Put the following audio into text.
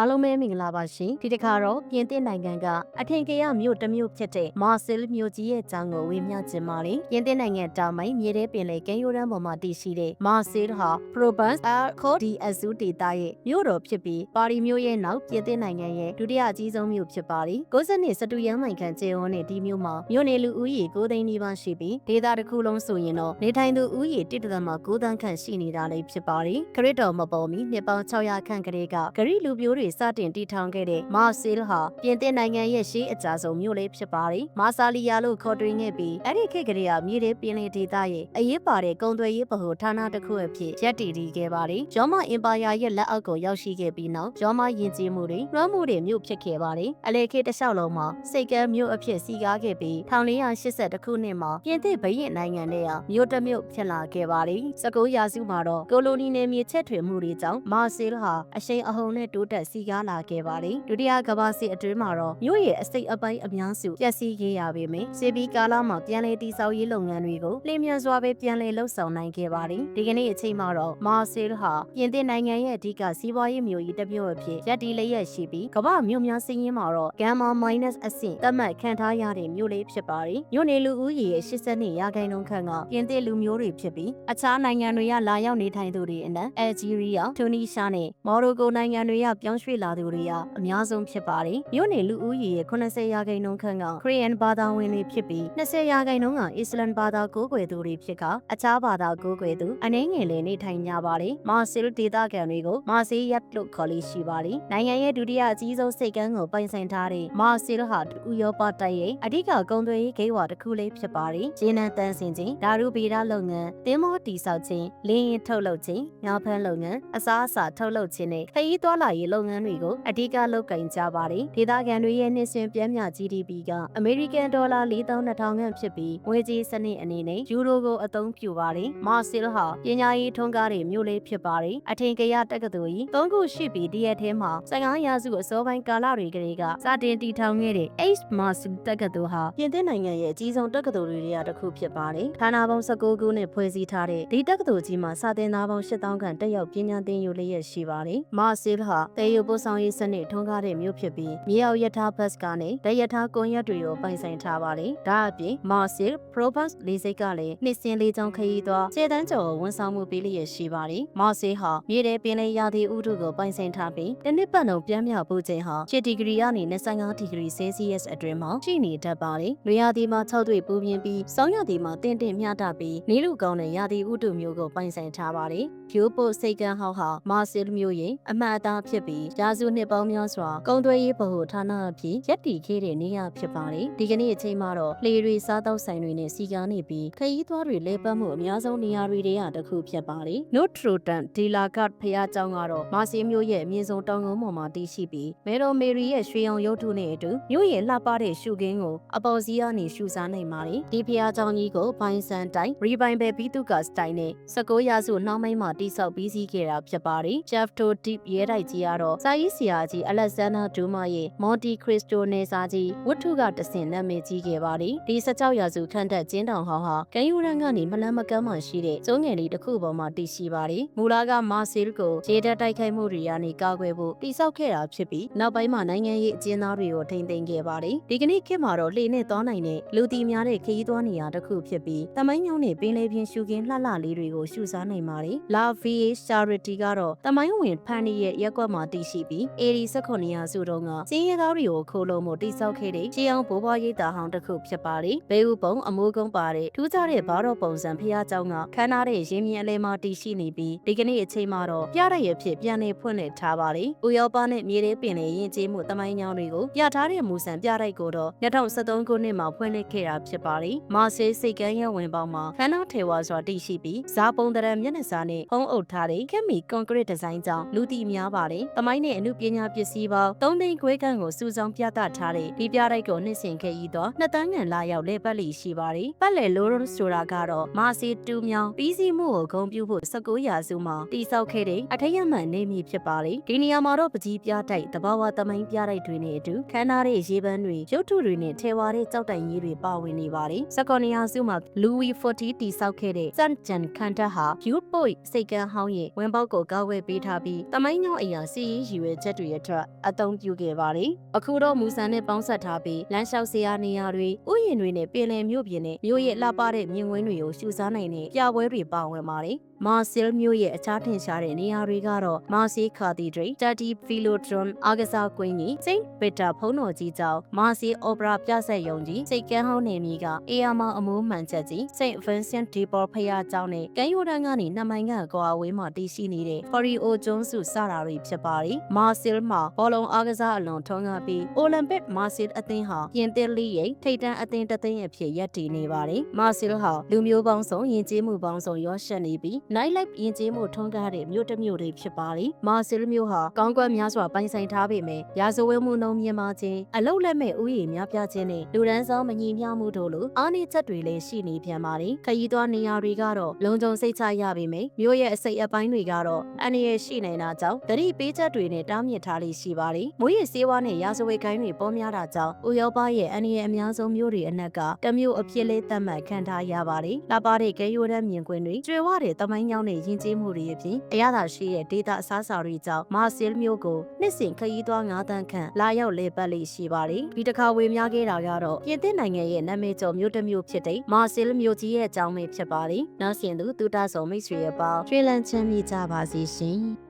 အားလုံးပဲမင်္ဂလာပါရှင်ဒီတစ်ခါတော့ပြင်သစ်နိုင်ငံကအထင်ကရမြို့တစ်မြို့ဖြစ်တဲ့မာဆယ်မြို့ကြီးရဲ့ကျောင်းကိုဝေမျှခြင်းပါလေပြင်သစ်နိုင်ငံတောင်ပိုင်းမြေထဲပင်လယ်ကမ်းရိုးတန်းပေါ်မှာတည်ရှိတဲ့မာဆယ်ဟာ Provence Alpes di Azur ဒေသရဲ့မြို့တော်ဖြစ်ပြီးပါရီမြို့ရဲ့နောက်ပြင်သစ်နိုင်ငံရဲ့ဒုတိယအကြီးဆုံးမြို့ဖြစ်ပါလေ60နှစ်စတူရန်မိုင်ခန့်ကျေဝန်းတဲ့ဒီမြို့မှာမြို့နေလူဦးရေ9သိန်းနီးပါးရှိပြီးဒေသတစ်ခုလုံးဆိုရင်တော့နေထိုင်သူဦးရေ1.9သန်းခန့်ရှိနေတာလည်းဖြစ်ပါတယ်ခရစ်တော်မပေါ်မီနှစ်ပေါင်း600ခန့်ကလေးကဂရိလူမျိုးတွေစတင်တည်ထောင်ခဲ့တဲ့မာဆယ်ဟာပြင်သစ်နိုင်ငံရဲ့ရှေးအကြဆုံးမြို့လေးဖြစ်ပါတယ်။မာဆာလီယာလို့ခေါ်တွင်ခဲ့ပြီးအဲ့ဒီခေတ်ကလေးကမြေထဲပင်လယ်ဒေသရဲ့အရေးပါတဲ့ကုန်းသွယ်ရေးဗဟိုဌာနတစ်ခုအဖြစ်ရပ်တည်တည်ခဲ့ပါတယ်။ဂျောမအင်ပါယာရဲ့လက်အောက်ကိုရောက်ရှိခဲ့ပြီးနောက်ဂျောမယဉ်ကျေးမှုတွေလွှမ်းမိုးတဲ့မြို့ဖြစ်ခဲ့ပါတယ်။အလေခေတ်တစ်လျှောက်လုံးမှာစိတ်ကမ်းမြို့အဖြစ်စီကားခဲ့ပြီး1480ခုနှစ်မှာပြင်သစ်ဗိယင်နိုင်ငံထဲကမြို့တစ်မြို့ဖြစ်လာခဲ့ပါတယ်။19ရာစုမှာတော့ကိုလိုနီနယ်မြေချက်ထွင်မှုတွေကြောင့်မာဆယ်ဟာအရှိန်အဟုန်နဲ့တိုးတက်စီကားလာခဲ့ပါတယ်။ဒုတိယကမ္ဘာစစ်အတွင်းမှာတော့မြို့ရဲ့အစိတ်အပိုင်းအများစုပျက်စီးခဲ့ရပေမယ့်စစ်ဘီကာလမှာပြန်လည်တည်ဆောက်ရေးလုပ်ငန်းတွေကိုလျင်မြန်စွာပဲပြန်လည်လှုပ်ဆောင်နိုင်ခဲ့ပါတယ်။ဒီကနေ့အချိန်မှာတော့မာဆယ်ဟာပြင်သစ်နိုင်ငံရဲ့အဓိကစီးပွားရေးမြို့ကြီးတစ်မြို့အဖြစ်ရပ်တည်လျက်ရှိပြီးကမ္ဘာမြို့များစည်းရင်းမှာတော့ဂမ်မာ minus အဆင့်သတ်မှတ်ခံထားရတဲ့မြို့လေးဖြစ်ပါတယ်။မြို့နေလူဦးရေရဲ့82ရာခိုင်နှုန်းခန့်ကပြင်သစ်လူမျိုးတွေဖြစ်ပြီးအခြားနိုင်ငံတွေကလာရောက်နေထိုင်သူတွေအနက်အယ်ဂျီးရီးယား၊တူနီးရှားနဲ့မော်ရိုကိုနိုင်ငံတွေကပြောင်းရွှေ့လာသူတွေကအများဆုံးဖြစ်ပါတယ်။မြို့နေလူဦးရေရဲ့80ရာခိုင်နှုန်းခန့်ကခရီးယန်ဘာသာဝင်တွေဖြစ်ပြီး20ရာခိုင်နှုန်းကအစ္စလမ်ဘာသာကိုးကွယ်သူတွေဖြစ်ကအခြားဘာသာကိုးကွယ်သူအနည်းငယ်လည်းနေထိုင်ကြပါတယ်။မာဆယ်ဒေသခံတွေကိုမာဆေးယက်လို့ခေါ်လေးရှိပါတယ်။နိုင်ငံရဲ့ဒုတိယအကြီးဆုံးစိတ်ကမ်းကိုပိုင်ဆိုင်ထားတဲ့မာဆယ်ဟာဥရောပတိုက်ရဲ့အဓိကကုန်သွယ်ရေးဂိတ်ဝါတစ်ခုလေးဖြစ်ပါတယ်။ဂျင်းနံတန်းစင်ခြင်း၊ဓာတုဗေဒလုပ်ငန်း၊သင်းမောတီဆောက်ခြင်း၊လင်းရင်ထုတ်လုပ်ခြင်း၊ငါးဖမ်းလုပ်ငန်း၊အစားအစာထုတ်လုပ်ခြင်းနဲ့ခရီးသွားလာရေးလုပ်ငန်းတွေကိုအဓိကလုပ်ကိုင်ကြပါတယ်။ဒေသခံတွေရဲ့နှစ်စဉ်ပြည့်မြ GDP ကအမေရိကန်ဒေါ်လာ4200ခန့်ဖြစ်ပြီးငွေကြေးစနစ်အနေနဲ့ယူရိုကိုအသုံးပြုပါတယ်။မာဆယ်ဟာပညာရေးထွန်းကားတဲ့မြို့လေးဖြစ်ပါတယ်။အထင်ကရတက္ကသိုလ်ကြီး၃ခုရှိပြီးဒီရက်ထဲမှာ15ရာစုအစောပိုင်းကာလတွေကလေးကစတင်တည်ထောင်ခဲ့တဲ့ H Masu တက္ကသိုလ်ဟာပြင်သစ်နိုင်ငံရဲ့အကြီးဆုံးတက္ကသိုလ်တွေထဲကတစ်ခုဖြစ်ပါတယ်။ဌာနပေါင်း19ခုနဲ့ဖွဲ့စည်းထားတဲ့ဒီတက္ကသိုလ်ကြီးမှာစာသင်သားပေါင်း8000ခန့်တက်ရောက်ပညာသင်ယူလျက်ရှိပါတယ်။မာဆယ်ဟာတေယိုပို့ဆောင်ရေးစနစ်ထွန်းကားတဲ့မြို့ဖြစ်ပြီးမြေအောက်ယထာဘတ်ကနေတရထားကွန်ရက်တွေကိုပိုင်ဆိုင်ထားပါတယ်။ဒါအပြင်မာဆယ် Probus လေးစိတ်ကလည်းနှစ်စင်လေးချောင်းခရီးသွားခြေတန်းကျော်ဝန်ဆောင်မှုပေးလျက်ရှိပါတယ်။မာဆယ်ဟာမြေထဲပင်လယ်ရာသီဥတုကိုပိုင်ဆိုင်ထားပြီးတစ်နှစ်ပတ်လုံးပြင်းပြပူချိန်ဟာ7ဒီဂရီကနေ25ဒီဂရီဆဲလ်စီယပ်အတွင်းမှာရှိနေတတ်ပါတယ်။လူရာသီမှာ၆တွေ့ပူပြင်းပြီးစောင်းရာသီမှာတင့်တင့်မျှတပြီးနေလူကောင်းတဲ့ရာသီဥတုမျိုးကိုပိုင်ဆိုင်ထားပါတယ်။ဖြိုးပို့စိတ်ကန်းဟောက်ဟာမာဆယ်မျိုးရင်အမှတ်အသားဖြစ်ပြီးရာစုနှစ်ပေါင်းများစွာကုန်သွယ်ရေးဗဟိုဌာနအဖြစ်ရပ်တည်ခဲ့တဲ့နေရာဖြစ်ပါတယ်။ဒီကနေ့အချိန်မှာတော့လေတွေစားတောက်ဆိုင်တွေနဲ့စီကားနေပြီးခရီးသွားတွေလဲပတ်မှုအများဆုံးနေရာတွေတည်းဟာတစ်ခုဖြစ်ပါတယ်။ Notre Dame de la Garde ဖျားကျောင်းကတော့မာဆယ်မျိုးရဲ့အမြင့်ဆုံးတောင်ကုန်းပေါ်မှာတည်ရှိပြီးမေရိုမေရီရဲ့ရွှေအောင်ရုပ်ထုနဲ့အတူမြို့ရဲ့လှပတဲ့ရှုခင်းကိုအပေါ်စီးကနေရှုစားနိုင်ပါတယ်။ဒီဖျားကျောင်းကြီးကိုဘိုင်းဆန်တိုင်းရီဘိုင်ဘယ်ဘီတုကစတိုင်နဲ့19ရာစုနှောင်းပိုင်းမှာတိစောက်ပြီးစီးခဲ့တာဖြစ်ပါတယ်။ Jeff To Deep ရဲတိုက်ကြီးကတော့စာရေးဆရာကြီး Alexander Dumas ရဲ့ Monte Cristo နေစာကြီးဝတ္ထုကတဆင့်နာမည်ကြီးခဲ့ပါတယ်။ဒီ16ရာစုခန့်တက်ကျင်းတောင်ဟောင်းဟာကံယူရန်ကနေမလန်းမကမ်းမှရှိတဲ့ကျုံးငယ်လေးတစ်ခုပေါ်မှာတည်ရှိပါတယ်။မူလာကမာဆယ်ကိုခြေတက်တိုက်ခိုက်မှုတွေကနေကာကွယ်ဖို့တိစောက်ခဲ့တာဖြစ်ပြီးနောက်ပိုင်းမှာနိုင်ငံရေးအကျဉ်းသားတွေကိုထိန်းသိမ်းခဲ့ပါတယ်။ဒီကနေ့ခေတ်မှာတော့လှေနဲ့သွားနိုင်တဲ့လူတီများတဲ့ခရီးသွားနေရာတစ်ခုဖြစ်ပြီးတမိုင်းညောင်းနဲ့ပင်လယ်ပြင်ရှုခင်းလှလှလေးတွေကိုရှုစားနိုင်ပါတယ်။ La Vie Charity ကတော့တမိုင်းဝင်ဖန်နီရဲ့ရက်ကွက်မှာတည်ရှိပြီးအေရီ18ရာစုတုန်းကစင်းရဲသားတွေကိုခိုးလုံမှုတိစောက်ခဲ့တဲ့ချီအောင်ဘိုးဘွားရေးတာဟောင်းတစ်ခုဖြစ်ပါတယ်။ဘေးဥပုံအမိုးကုန်းပါတဲ့ထူးခြားတဲ့ဘာတော်ပုံစံဖျားเจ้าကခမ်းနားတဲ့ရင်းမြစ်အလဲမှာတည်ရှိနေပြီးဒီကနေ့အချိန်မှာတော့ပြရရဲ့ဖြစ်ပြန်နေဖွင့်လှစ်ထားပါတယ်။ဥရောပနဲ့မြေထဲပင်လေရင်ကျေးမှုတမိုင်းညောင်းတွေကိုပြထားတဲ့မူစံပြတိုက်ကိုတော့2013ခုနှစ်မှာဖွင့်လှစ်ခဲ့တာဖြစ်ပါတယ်။မာဆေးစိတ်ကမ်းရဲ့ဝင်ပေါင်းမှာခမ်းနားထေဝါစွာတည်ရှိပြီးဇာပုံတရံမျက်နှာစာနဲ့ဖုံးအုပ်ထားတဲ့ခက်မီကွန်ကရစ်ဒီဇိုင်းကြောင့်လူတီများပါတယ်။တမိုင်း းနဲ့အမှုပညာပစ္စည်းပေါင်း3သိန်းခွဲခန့်ကိုစုဆောင်းပြသထားတဲ့ဒီပြတိုက်ကိုနှစ်ဆင်ခဲ့ရတော့နှစ်တန်းငန်လာရောက်လဲပတ်လီရှိပါတယ်။ပတ်လည်လိုရိုဆိုတာကတော့မာစီတူမြောင်ပြီးစီးမှုကိုဂုံပြုဖို့19ရာစုမှာတိစောက်ခဲ့တဲ့အထက်ရမှန်နေမည်ဖြစ်ပါတယ်။ဒီနေရာမှာတော့ပကြီးပြတိုက်တဘာဝတမိုင်းပြတိုက်တွေနဲ့အတူခမ်းနားတဲ့ရေပန်းတွေရုပ်ထုတွေနဲ့ထဲဝါတဲ့ကြောက်တိုင်ကြီးတွေပါဝင်နေပါတယ်။19ရာစုမှာလူဝီ40တိစောက်ခဲ့တဲ့စန်ဂျန်ခန်တက်ဟာယူပို့စိတ်ကန်းဟောင်းရဲ့ဝင်ပေါက်ကိုကောက်ဝဲပေးထားပြီးတမိုင်းညောင်းအရာစီရေးရည်ရွယ်ချက်တွေအတွက်အသုံးပြုခဲ့ပါတယ်။အခုတော့မူဆန်နဲ့ပေါင်းဆက်ထားပြီးလမ်းလျှောက်စရာနေရာတွေဥယျာဉ်တွေနဲ့ပင်လယ်မြို့ပြင်နဲ့မြို့ရဲ့လှပတဲ့မြင်ကွင်းတွေကိုရှုစားနိုင်တဲ့ပြပွဲတွေပါဝင်ပါတယ်။မာဆယ်မြို့ရဲ့အခြားထင်ရှားတဲ့နေရာတွေကတော့မာစီခါတီဒရီတာတီဖီလိုဒရွန်အာဂစားကွင်းကြီးစိန့်ပီတာဖုံးတော်ကြီးကျောင်းမာစီအော်ပရာပြဆက်ယုံကြီးစိတ်ကန်းဟောင်းနေမီကအေယာမအမိုးမှန်ချက်ကြီးစိန့်ဗင်ဆန့်ဒီပေါ်ဖယားကျောင်းနဲ့ကမ်းရိုးတန်းကနေနှစ်မိုင်ခန့်ကွာဝေးမှာတည်ရှိနေတဲ့ဖရီအိုကျွန်းစုစတာတွေဖြစ်ပါတယ်မာဆယ်မှာဘောလုံးအားကစားအလွန်ထွန်းကားပြီးအိုလံပစ်မာဆယ်အသင်းဟာပြင်သစ်လိရဲ့ထိပ်တန်းအသင်းတစ်သင်းအဖြစ်ရပ်တည်နေပါတယ်မာဆယ်ဟာလူမျိုးပေါင်းစုံယဉ်ကျေးမှုပေါင်းစုံရောရှက်နေပြီး night life ယဉ်ကျေးမှုထွန်းကားတဲ့မြို့တစ်မြို့တွေဖြစ်ပါတယ်မာဆယ်မြို့ဟာကောင်းကွက်များစွာပိုင်ဆိုင်ထားပေမဲ့ရာဇဝဲမှုနှုံမြင်မာခြင်းအလုတ်လက်မဲ့ဥယျာဉ်များပြားခြင်းနဲ့လူဒန်းဆောင်မညီမျှမှုတို့လိုအားနည်းချက်တွေလည်းရှိနေပြန်ပါတယ်ခရီးသွားနေရာတွေကတော့လုံခြုံစိတ်ချရပေမဲ့မြို့ရဲ့အစိတ်အပိုင်းတွေကတော့အန္တရာယ်ရှိနေတာကြောင့်တတိပေးချက်တွေနဲ့တားမြစ်ထားလေးရှိပါတယ်မွေးရစေးဝါးနဲ့ရာဇဝဲကိုင်းတွေပေါ်များတာကြောင့်ဥရောပရဲ့အန္တရာယ်အများဆုံးမြို့တွေအနက်ကတစ်မြို့အဖြစ်လေးသတ်မှတ်ခံထားရပါတယ်။လာပါတဲ့ကဲရိုးတန်းမြင်ကွင်းတွေကျွဲဝတဲ့တမိုင်းကြောင်းနဲ့ယဉ်ကျေးမှုတွေအပြင်အရသာရှိတဲ့ဒေတာအစားအစာတွေကြောင့်မာဆယ်မြို့ကိုနှစ်စဉ်ခရီးသွား9တန်းခန့်လာရောက်လေပတ်လေးရှိပါတယ်။ဒီတစ်ခါဝေမျှခဲ့တာကတော့ပြင်သစ်နိုင်ငံရဲ့နာမည်ကျော်မြို့တစ်မြို့ဖြစ်တဲ့မာဆယ်မြို့ကြီးရဲ့အကြောင်းပဲဖြစ်ပါတယ်။နောက်ရှင်သူတူတာဆောင်မိတ်ဆွေရဲ့ပေါင်းကျွေးလန်းချမ်းမြေ့ကြပါစေရှင်။